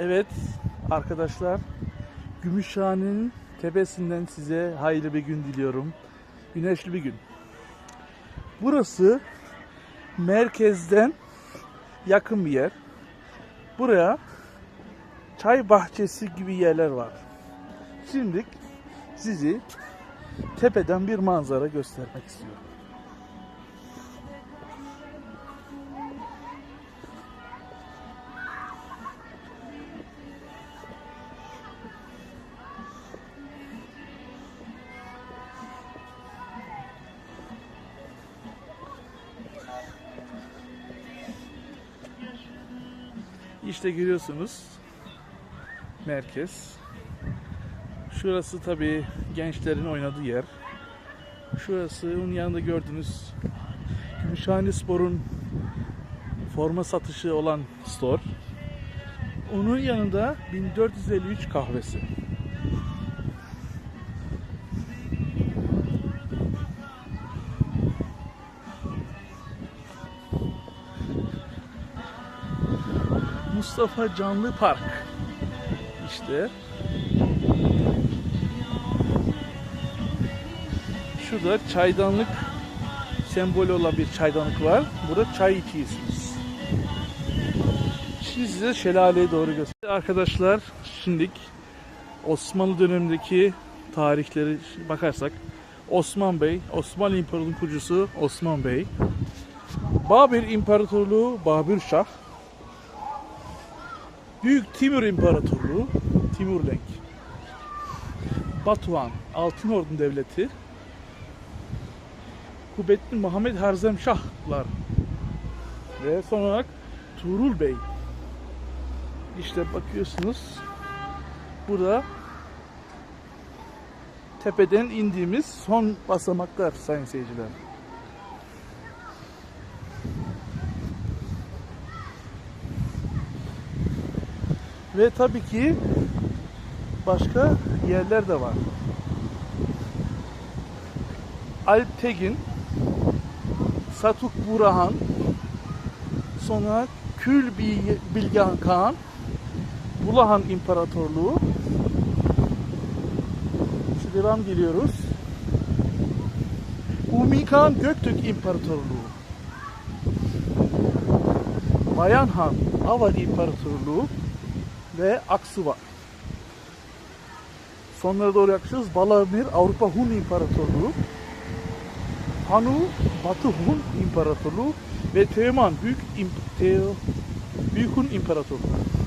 Evet arkadaşlar Gümüşhane'nin tepesinden size hayırlı bir gün diliyorum. Güneşli bir gün. Burası merkezden yakın bir yer. Buraya çay bahçesi gibi yerler var. Şimdi sizi tepeden bir manzara göstermek istiyorum. İşte görüyorsunuz merkez. Şurası tabii gençlerin oynadığı yer. Şurası onun yanında gördüğünüz Gümüşhane Spor'un forma satışı olan store. Onun yanında 1453 kahvesi. Mustafa Canlı Park. İşte. Şurada çaydanlık sembolü olan bir çaydanlık var. Burada çay içiyorsunuz. Şimdi size şelaleye doğru göstereyim. Arkadaşlar şimdilik Osmanlı dönemindeki tarihleri bakarsak Osman Bey, Osmanlı İmparatorluğu'nun kurucusu Osman Bey. Babür İmparatorluğu Babür Şah. Büyük Timur İmparatorluğu Timurlenk. Batuhan Altın Ordu Devleti. Kubetli Muhammed Harzemşahlar ve son olarak Tuğrul Bey. İşte bakıyorsunuz burada tepeden indiğimiz son basamaklar sayın seyirciler. Ve tabii ki başka yerler de var. Alp Tegin, Satuk Burahan, sonra Kül Bi- Bilgehan Kağan, Bulahan İmparatorluğu. Şimdi devam geliyoruz. Umi Kağan Göktürk İmparatorluğu. Bayan Han Avad İmparatorluğu ve Aksuva. Sonlara doğru yaklaşıyoruz. Balamir Avrupa Hun İmparatorluğu. Hanu Batı Hun İmparatorluğu ve Teoman Büyük İmp Teo Büyük Hun İmparatorluğu.